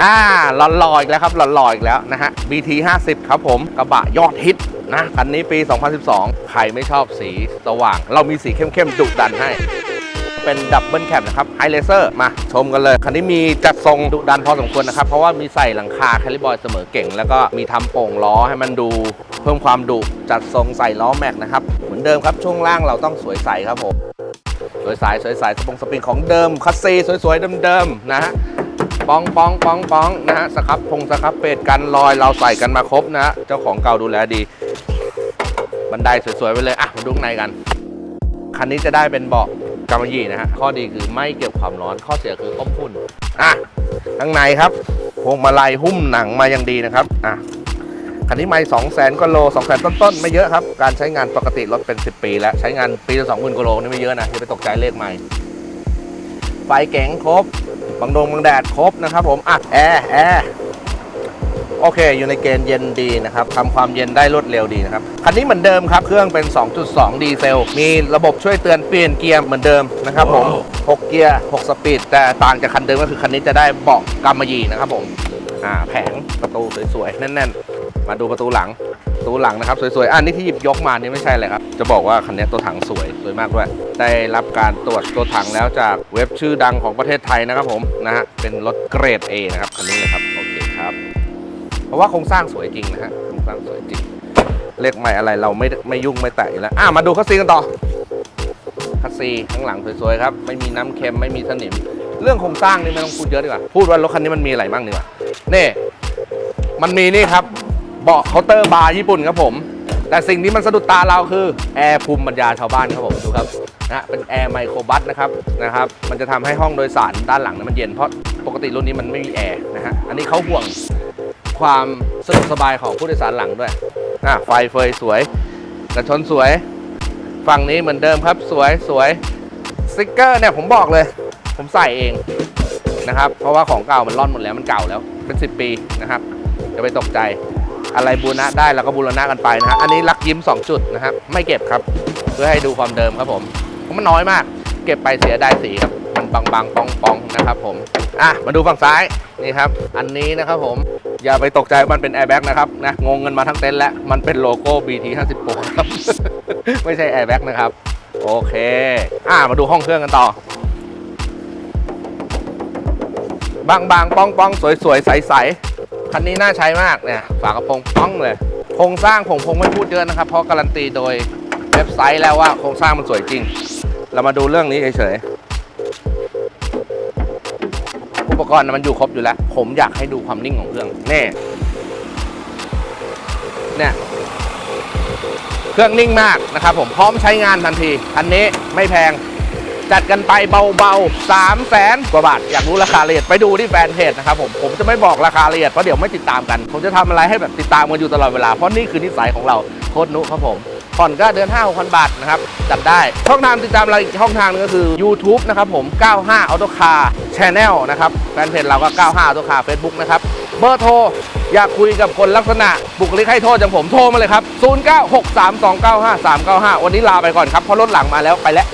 อ่าหล่อๆอีกแล้วครับหล่อๆอีกแล้วนะฮะ BT 50ครับผมกระบะยอดฮิตนะคันนี้ปี 2012 ใครไม่ชอบสีสว่าง เรามีสีเข้มๆดุดันให้เป็นดับเบิลแคปนะครับไฮเลเซอร์มาชมกันเลย คันนี้มีจัดทรงดุดันพอสมควรนะครับ เพราะว่ามีใส่หลังคาแคลิบอยเสมอเก่ง แล้วก็มีทำโป่งล้อให้มันดู เพิ่มความดุจัดทรงใส่ล้อแม็กนะครับ เหมือนเดิมครับ ช่วงล่างเราต้องสวยใสครับผม สวยใสสวยใสสปงสปริงของเดิมคัสซีสวยๆเดิมๆนะฮะ ปองปองปองปองนะฮะสครับพงสครับเป็ดกันรอยเราใส่กันมาครบนะฮะเจ้าของเก่าดูแลดี บันไดสวยๆไปเลยอะมาดูข้างในกันคันนี้จะได้เป็นเบาะกำมะหยี่นะฮะข้อดีคือไม่เก็บความร้อนข้อเสียคือต้มพุ่นอะข้างในครับพวงมาลัยหุ้มหนังมาอย่างดีนะครับอะคันนี้ไม่สองแสนกว่าโลสองแสนต้นๆ ไม่เยอะครับ การใช้งานปกติรถเป็น 10 ปีแล้ว ใช้งานปีละสองหมื่นกว่าโลนี่ไม่เยอะนะอย่าไปตกใจเลขใหม่ ไฟแก๋งครบ บังดงบังแดดครบนะครับผมอะแอร์แอร์โอเค อยู่ในเกณฑ์เย็นดีนะครับทำความเย็นได้รวดเร็วดีนะครับ คันนี้เหมือนเดิมครับ เครื่องเป็น 2.2 ดีเซล มีระบบช่วยเตือนเปลี่ยนเกียร์เหมือนเดิมนะครับผม 6 เกียร์ 6 สปีด แต่ต่างจากคันเดิมก็คือคันนี้จะได้เบาะกำมะหยี่นะครับผม อ่า แผงประตูสวยๆ แน่น ๆ มาดูประตูหลังประ ตูหลังนะครับสวยๆอันนี้ที่หยิบยกมานี่ไม่ใช่เลยครับ จะบอกว่าคันนี้ตัวถังสวยสวยมากด้วย ได้รับการตรวจตัวถังแล้วจากเว็บชื่อดังของประเทศไทยนะครับผมนะฮะเป็นรถเกรด A นะครับคันนี้เลยครับโอเคครับ เพราะว่าโครงสร้างสวยจริงนะฮะโครงสร้างสวยจริงเลขใหม่อะไรเราไม่ไม่ยุ่งไม่แตะอยู่แล้วอะมาดูคัสซีกันต่อคัสซีข้างหลังสวยๆครับไม่มีน้ำเค็มไม่มีสนิม เรื่องโครงสร้างนี่ไม่ต้องพูดเยอะดีกว่าพูดว่ารถคันนี้มันมีอะไรบ้างดีกว่านี่มันมีนี่ครับ เบาะเคาน์เตอร์บาร์ญี่ปุ่นครับผม แต่สิ่งที่มันสะดุดตาเราคือแอร์ภูมิปัญญาชาวบ้านครับผมดูครับนะเป็นแอร์ไมโครบัสนะครับนะครับ มันจะทำให้ห้องโดยสารด้านหลังนั้นมันเย็นเพราะปกติรุ่นนี้มันไม่มีแอร์นะฮะอันนี้เขาห่วงความสะดวกสบายของผู้โดยสารหลังด้วยอะไฟเฟยสวยกระชนสวย ฝั่งนี้เหมือนเดิมครับสวยสวยสติกเกอร์เนี่ยผมบอกเลย ผมใส่เองนะครับ เพราะว่าของเก่ามันร่อนหมดแล้วมันเก่าแล้วเป็น 10 ปีนะครับจะไปตกใจ อะไรบูรณะได้เราก็บูรณะกันไปนะฮะอันนี้ลักยิ้ม 2 จุดนะครับไม่เก็บครับ เพื่อให้ดูความเดิมครับผมเพราะมันน้อยมาก เก็บไปเสียไดายสีครับมันบางๆปองๆนะครับผมอะมาดูฝั่งซ้ายนี่ครับ อันนี้นะครับผมอย่าไปตกใจมันเป็นแอร์แบ็กนะครับนะงงเงินมาทั้งเต็นท์แล้วมันเป็นโลโก้ BT 50 Pro ครับไม่ใช่แอร์แบ็กนะครับโอเค อะมาดูห้องเครื่องกันต่อ บางๆ ป้องๆ สวยๆ ใสๆ คันนี้น่าใช้มากเนี่ยฝากระโปรงป้องเลย โครงสร้างผมคงไม่พูดเยอะนะครับ เพราะการันตีโดยเว็บไซต์แล้วว่าโครงสร้างมันสวยจริง เรามาดูเรื่องนี้เฉยๆอุปกรณ์มันอยู่ครบอยู่แล้ว ผมอยากให้ดูความนิ่งของเครื่องนี่เนี่ยเครื่องนิ่งมากนะครับผมพร้อมใช้งานทันที อันนี้ไม่แพง จัดกันไปเบาๆ3 0 0แสนกว่าบาท อยากรู้ราคาละเอียดไปดูที่แฟนเพจนะครับผม ผมจะไม่บอกราคาละเอียดเพราะเดี๋ยวไม่ติดตามกัน ผมจะทำอะไรให้แบบติดตามกันอยู่ตลอดเวลา เพราะนี่คือนิสัยของเราโคตรนุครับผมผ่อนก็เดือน5 6 0 0บาทนะครับ จัดได้ ช่องทางติดตามเราอีกช่องทางหนึงก็คือ YouTube นะครับผม 95 Auto Car Channel นะครับแฟนเพจเราก็ 95 Auto Car Facebook นะครับ เบอร์โทร อยากคุยกับคนลักษณะ บุคลิกให้โทษอย่างผมโทรมาเลยครับ 0963295395 วันนี้ลาไปก่อนครับ เพราะรถหลังมาแล้วไปแล้ว